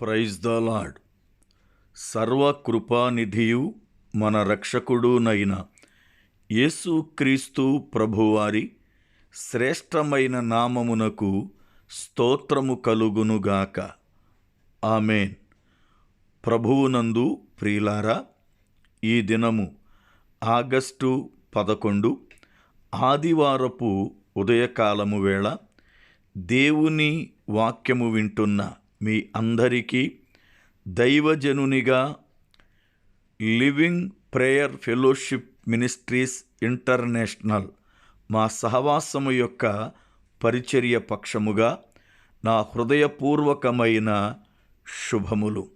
Praise the lord సర్వకృపానిధియు మన రక్షకుడునైన యేసుక్రీస్తు ప్రభువారి శ్రేష్టమైన నామమునకు స్తోత్రము కలుగునుగాక ఆమెన్. ప్రభువునందు ప్రియులారా ఈ దినము ఆగస్టు పదకొండు ఆదివారపు ఉదయకాలము వేళ దేవుని వాక్యము వింటున్న మీ అందరికీ దైవజనునిగా living prayer fellowship ministries international మా సహవాసము యొక్క పరిచర్య పక్షముగా నా హృదయపూర్వకమైన శుభములు.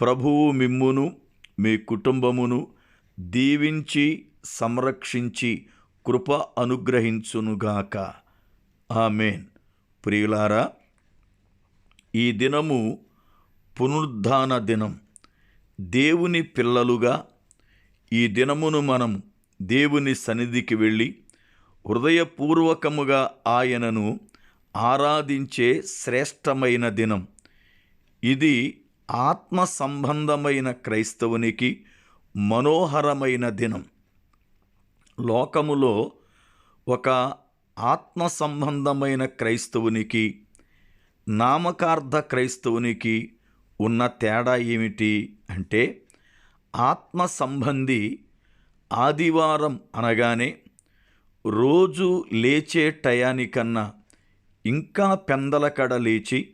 ప్రభువు మిమ్మును మీ కుటుంబమును దీవించి సంరక్షించి కృప అనుగ్రహించునుగాక. ఆమెన్. ప్రియులారా ఈ దినము పునరుద్ధాన దినం. దేవుని పిల్లలుగా ఈ దినమును మనం దేవుని సన్నిధికి వెళ్ళి హృదయపూర్వకముగా ఆయనను ఆరాధించే శ్రేష్టమైన దినం. ఇది ఆత్మ సంబంధమైన క్రైస్తవునికి మనోహరమైన దినం. లోకములో ఒక ఆత్మ సంబంధమైన క్రైస్తవునికి నామకార్థ క్రైస్తవునికి ఉన్న తేడా ఏమిటి అంటే ఆత్మ సంబంధి ఆదివారం అనగానే రోజు లేచే టయానికన్నా ఇంకా పెందలకడ లేచి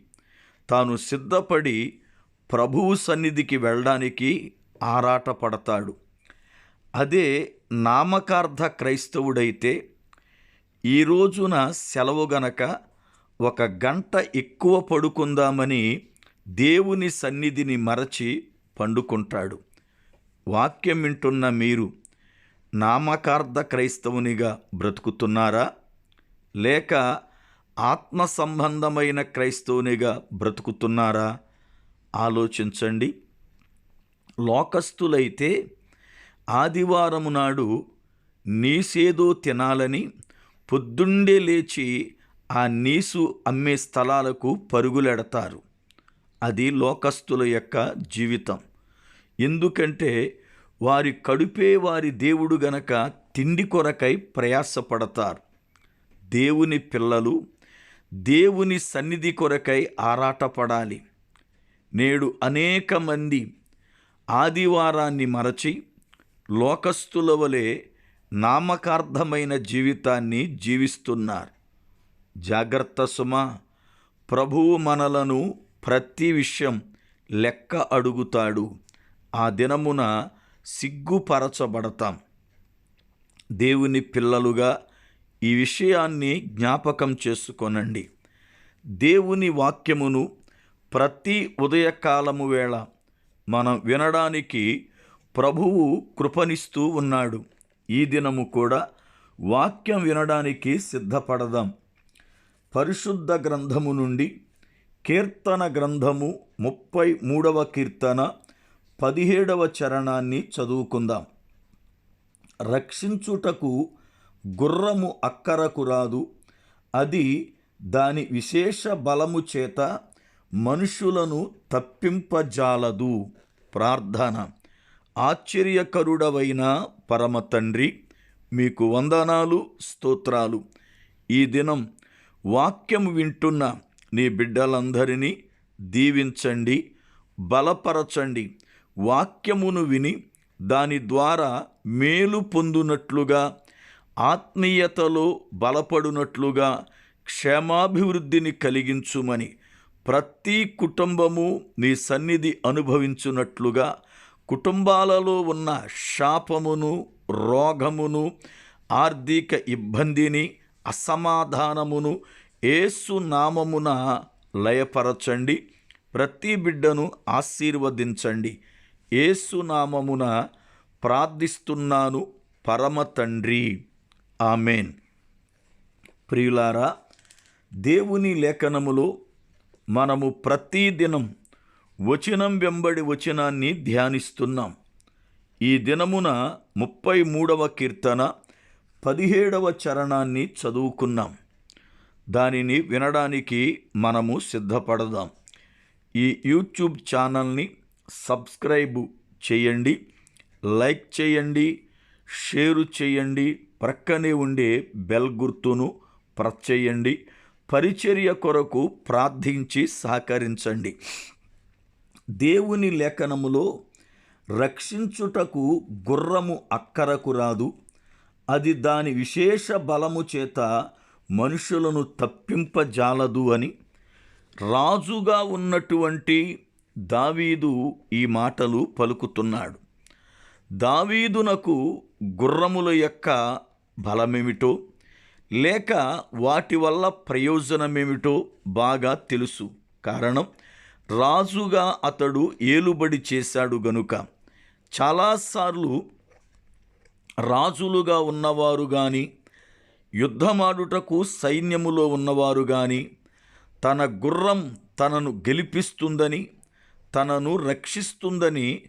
తాను సిద్ధపడి ప్రభువు సన్నిధికి వెళ్ళడానికి ఆరాటపడతాడు. అదే నామకార్థ క్రైస్తవుడైతే ఈ రోజున సెలవు గనక ఒక గంట ఎక్కువ పడుకుందామని దేవుని సన్నిధిని మరచి పండుకుంటాడు. వాక్యం వింటున్న మీరు నామకార్థ క్రైస్తవునిగా బ్రతుకుతున్నారా? లేక ఆత్మ సంబంధమైన క్రైస్తవునిగా బ్రతుకుతున్నారా? ఆలోచించండి. లోకస్తులైతే ఆదివారము నాడు నీసేదో తినాలని పొద్దుండే లేచి ఆ నీసు అమ్మే స్థలాలకు పరుగులెడతారు. అది లోకస్తుల యొక్క జీవితం. ఎందుకంటే వారి కడుపే వారి దేవుడు గనక తిండి కొరకై ప్రయాసపడతారు. దేవుని పిల్లలు దేవుని సన్నిధి కొరకై ఆరాటపడాలి. నేడు అనేక మంది ఆదివారాన్ని మరచి లోకస్తుల వలె నామకార్థమైన జీవితాన్ని జీవిస్తున్నారు. జాగ్రత్త సుమ. ప్రభువు మనలను ప్రతి విషయం లెక్క అడుగుతాడు. ఆ దినమున సిగ్గుపరచబడతాం. దేవుని పిల్లలుగా ఈ విషయాన్ని జ్ఞాపకం చేసుకొనండి. దేవుని వాక్యమును ప్రతి ఉదయకాలము వేళ మనం వినడానికి ప్రభువు కృపనిస్తూ ఉన్నాడు. ఈ దినము కూడా వాక్యం వినడానికి సిద్ధపడదాం. పరిశుద్ధ గ్రంథము నుండి కీర్తన గ్రంథము ముప్పై మూడవ కీర్తన పదిహేడవ చరణాన్ని చదువుకుందాం. రక్షించుటకు గుర్రము అక్కరకు రాదు. అది దాని విశేష బలము చేత మనుషులను తప్పింపజాలదు. ప్రార్థన. ఆశ్చర్యకరుడవైన పరమ తండ్రి మీకు వందనాలు స్తోత్రాలు. ఈ దినం వాక్యం వింటున్న నీ బిడ్డలందరినీ దీవించండి బలపరచండి. వాక్యమును విని దాని ద్వారా మేలు పొందునట్లుగా ఆత్మీయతలో బలపడునట్లుగా క్షేమాభివృద్ధిని కలిగించుమని ప్రతి కుటుంబము నీ సన్నిధి అనుభవించున్నట్లుగా కుటుంబాలలో ఉన్న శాపమును రోగమును ఆర్థిక ఇబ్బందిని అసమాధానమును ఏసు నామమున లయపరచండి ప్రతి బిడ్డను ఆశీర్వదించండి. ఏసునామమున ప్రార్థిస్తున్నాను పరమ తండ్రి. ఆమెన్. ప్రియులారా దేవుని లేఖనములో మనము ప్రతిదినం వచనం వెంబడి వచనాన్ని ధ్యానిస్తున్నాం. ఈ దినమున ముప్పై మూడవ కీర్తన పదిహేడవ చరణాన్ని చదువుకున్నాం. దానిని వినడానికి మనము సిద్ధపడదాం. ఈ యూట్యూబ్ ఛానల్ని సబ్స్క్రైబ్ చేయండి లైక్ చేయండి షేరు చేయండి ప్రక్కనే ఉండే బెల్ గుర్తును ప్రెస్ చేయండి పరిచర్య కొరకు ప్రార్థించి సహకరించండి. దేవుని లేఖనములో రక్షించుటకు గుర్రము అక్కరకు రాదు అది దాని విశేష బలము చేత మనుషులను తప్పింపజాలదు అని రాజుగా ఉన్నటువంటి దావీదు ఈ మాటలు పలుకుతున్నాడు. దావీదునకు గుర్రముల యొక్క బలమేమిటో లేక వాటి వల్ల ప్రయోజనమేమిటో బాగా తెలుసు. కారణం రాజుగా అతడు ఏలుబడి చేశాడు గనుక. చాలాసార్లు రాజులుగా ఉన్నవారు కానీ యుద్ధమాడుటకు సైన్యములో ఉన్నవారు కానీ తన గుర్రం తనను గెలిపిస్తుందని తనను రక్షిస్తుందని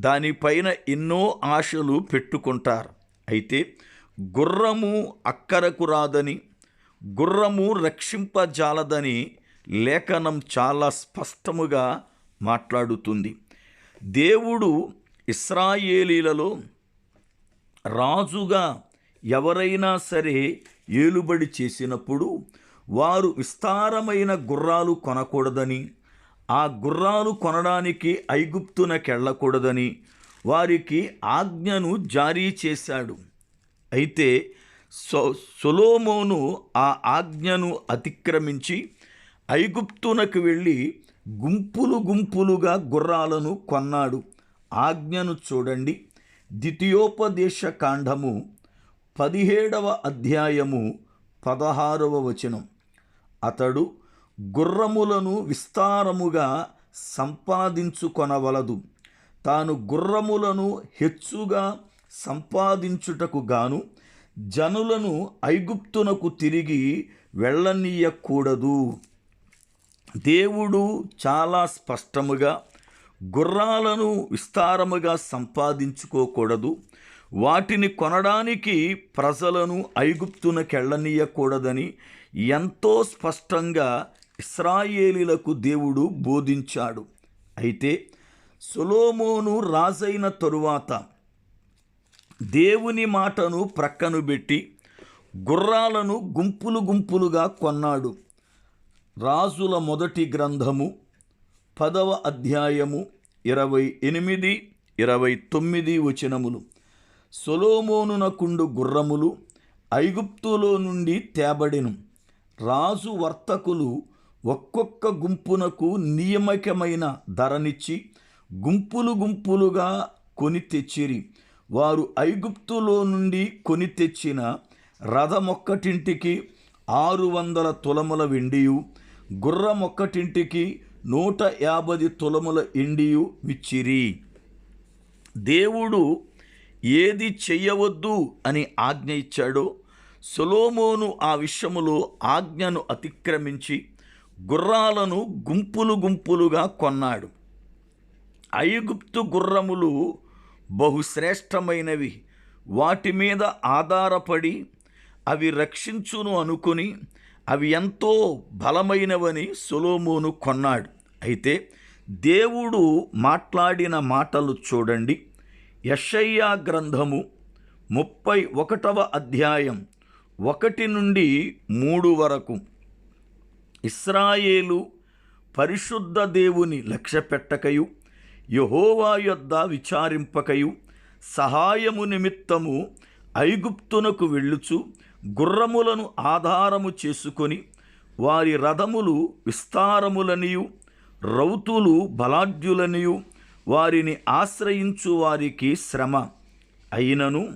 దానిపైన ఎన్నో ఆశలు పెట్టుకుంటారు. అయితే గుర్రము అక్కరకు రాదని గుర్రము రక్షింపజాలదని లేఖనం చాలా స్పష్టముగా మాట్లాడుతుంది. దేవుడు ఇస్రాయేలీలలో రాజుగా ఎవరైనా సరే ఏలుబడి చేసినప్పుడు వారు విస్తారమైన గుర్రాలు కొనకూడదని ఆ గుర్రాలు కొనడానికి ఐగుప్తునకెళ్ళకూడదని వారికి ఆజ్ఞను జారీ చేశాడు. అయితే సో సొలోమోను ఆ ఆజ్ఞను అతిక్రమించి ఐగుప్తునకు వెళ్ళి గుంపులు గుంపులుగా గుర్రాలను కొన్నాడు. ఆజ్ఞను చూడండి. ద్వితీయోపదేశ కాండము పదిహేడవ అధ్యాయము పదహారవ వచనం. అతడు గుర్రములను విస్తారముగా సంపాదించుకొనవలదు. తాను గుర్రములను హెచ్చుగా సంపాదించుటకు గాను జనులను ఐగుప్తునకు తిరిగి వెళ్ళనీయకూడదు. దేవుడు చాలా స్పష్టముగా గుర్రాలను విస్తారముగా సంపాదించుకోకూడదు. వాటిని కొనడానికి ప్రజలను ఐగుప్తునకెళ్ళనీయకూడదని ఎంతో స్పష్టంగా ఇస్రాయేలీలకు దేవుడు బోధించాడు. అయితే సొలోమోను రాజైన తరువాత దేవుని మాటను ప్రక్కను పెట్టి గుర్రాలను గుంపులు గుంపులుగా కొన్నాడు. రాజుల మొదటి గ్రంథము పదవ అధ్యాయము ఇరవై ఎనిమిది ఇరవై తొమ్మిది వచనములు. సొలోమోనునకుండు గుర్రములు ఐగుప్తులో నుండి తేబడెను. రాజు వర్తకులు ఒక్కొక్క గుంపునకు నియమకమైన ధరనిచ్చి గుంపులు గుంపులుగా కొని తెచ్చిరి. వారు ఐగుప్తులో నుండి కొని తెచ్చిన రథమొక్కటింటికి ఆరు వందల తులముల వెండియు గుర్రమొక్కటింటికి నూట యాభై తులముల ఎండియు విచ్చిరి. దేవుడు ఏది చెయ్యవద్దు అని ఆజ్ఞ ఇచ్చాడో సొలోమోను ఆ విషయములో ఆజ్ఞను అతిక్రమించి గుర్రాలను గుంపులు గుంపులుగా కొన్నాడు. ఐగుప్తు గుర్రములు బహుశ్రేష్టమైనవి. వాటి మీద ఆధారపడి అవి రక్షించును అనుకుని అవి ఎంతో బలమైనవని సొలోమోను కొన్నాడు. అయితే దేవుడు మాట్లాడిన మాటలు చూడండి. యషయ్యా గ్రంథము ముప్పై ఒకటవ అధ్యాయం ఒకటి నుండి మూడు వరకు. ఇస్రాయేలు పరిశుద్ధ దేవుని లక్ష్యపెట్టకయు యహోవా యొద్ద విచారింపకయు సహాయము నిమిత్తము ఐగుప్తునకు వెళ్ళుచు గుర్రములను ఆధారము చేసుకొని వారి రథములు విస్తారములనియు రౌతులు బలాఢ్యులనియు వారిని ఆశ్రయించు వారికి శ్రమ. అయినను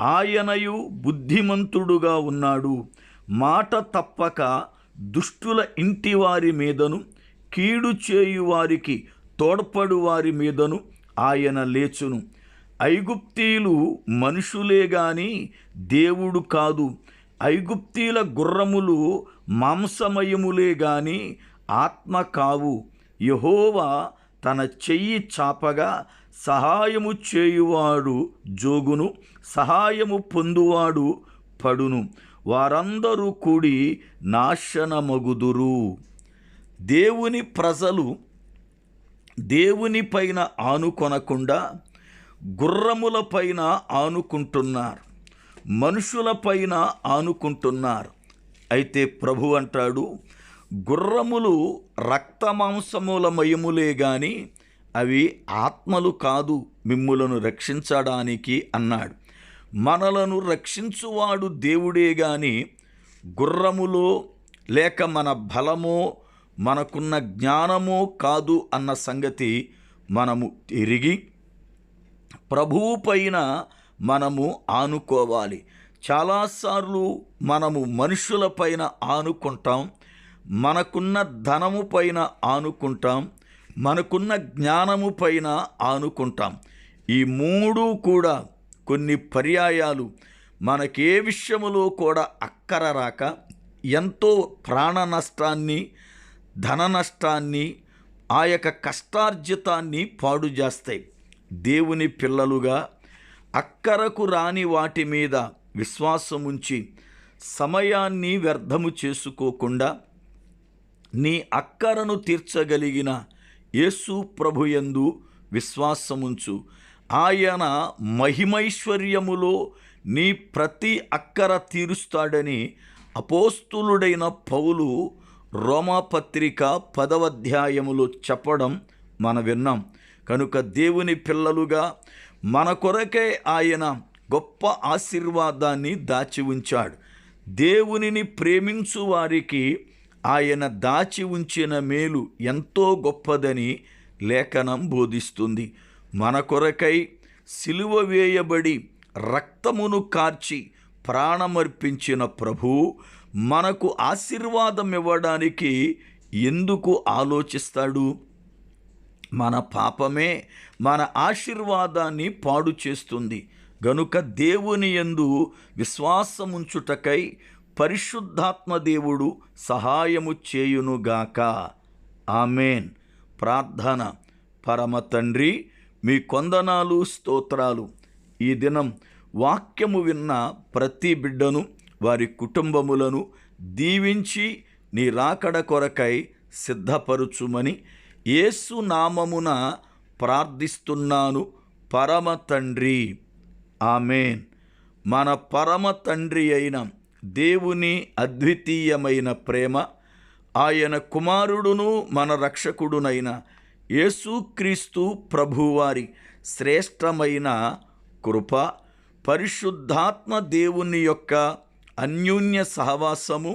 ఆయనయు బుద్ధిమంతుడుగా ఉన్నాడు. మాట తప్పక దుష్టుల ఇంటి వారి మీదను కీడు చేయు వారికి తోడ్పడు వారి మీదను ఆయన లేచును. ఐగుప్తీలు మనుషులే గాని దేవుడు కాదు. ఐగుప్తీల గుర్రములు మాంసమయములే గాని ఆత్మ కావు. యహోవా తన చెయ్యి చాపగా సహాయము చేయువాడు జోగును సహాయము పొందువాడు పడును. వారందరూ కూడి నాశనమగుదురు. దేవుని ప్రజలు దేవుని పైన ఆనుకొనకుండా గుర్రములపైన ఆనుకుంటున్నారు. మనుషులపైన ఆనుకుంటున్నారు. అయితే ప్రభు అంటాడు గుర్రములు రక్తమాంసముల మయములే గాని అవి ఆత్మలు కాదు మిమ్ములను రక్షించడానికి అన్నాడు. మనలను రక్షించువాడు దేవుడే గాని గుర్రములో లేక మన బలమో మనకున్న జ్ఞానమో కాదు అన్న సంగతి మనము తిరిగి ప్రభువు పైన మనము ఆనుకోవాలి. చాలాసార్లు మనము మనుషుల పైన ఆనుకుంటాం. మనకున్న ధనము పైన ఆనుకుంటాం మనకున్న జ్ఞానము పైన ఆనుకుంటాం. ఈ మూడు కూడా కొన్ని పర్యాయాలు. మనకే విషయములో కూడా అక్కర రాక ఎంతో ప్రాణ నష్టాన్ని ధన నష్టాన్ని ఆ యొక్క కష్టార్జితాన్ని పాడు చేస్తాయి. దేవుని పిల్లలుగా అక్కరకు రాని వాటి మీద విశ్వాసముంచి సమయాన్ని వ్యర్థము చేసుకోకుండా నీ అక్కరను తీర్చగలిగిన యేసు ప్రభుయందు విశ్వాసముంచు. ఆయన మహిమైశ్వర్యములో నీ ప్రతి అక్కర తీరుస్తాడని అపోస్తులుడైన పౌలు రోమాపత్రిక పదవ అధ్యాయములో చెప్పడం మనం విన్నాం. కనుక దేవుని పిల్లలుగా మన కొరకే ఆయన గొప్ప ఆశీర్వాదాన్ని దాచి ఉంచాడు దేవునిని ప్రేమించు వారికి ఆయన దాచి ఉంచిన మేలు ఎంతో గొప్పదని లేఖనం బోధిస్తుంది. మన కొరకై సిలువ వేయబడి రక్తమును కార్చి ప్రాణమర్పించిన ప్రభు మనకు ఆశీర్వాదం ఇవ్వడానికి ఎందుకు ఆలోచిస్తాడు? మన పాపమే మన ఆశీర్వాదాన్ని పాడు చేస్తుంది. గనుక దేవుని యందు విశ్వాసముంచుటకై పరిశుద్ధాత్మ దేవుడు సహాయము చేయునుగాక. ఆమెన్. ప్రార్థన. పరమ తండ్రి మీ కొందనాలు స్తోత్రాలు. ఈ దినం వాక్యము విన్న ప్రతి బిడ్డను వారి కుటుంబములను దీవించి నీ రాకడ కొరకై సిద్ధపరుచుమని యేసు నామమున ప్రార్థిస్తున్నాను. పరమ తండ్రి. ఆమెన్. మన పరమ తండ్రి అయిన దేవుని అద్వితీయమైన ప్రేమ ఆయన కుమారుడును మన రక్షకుడునైన యేసుక్రీస్తు ప్రభువారి శ్రేష్టమైన కృప పరిశుద్ధాత్మ దేవుని యొక్క అన్యోన్య సహవాసము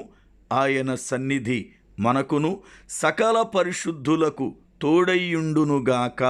ఆయన సన్నిధి మనకును సకల పరిశుద్ధులకు తోడైయుండునుగాక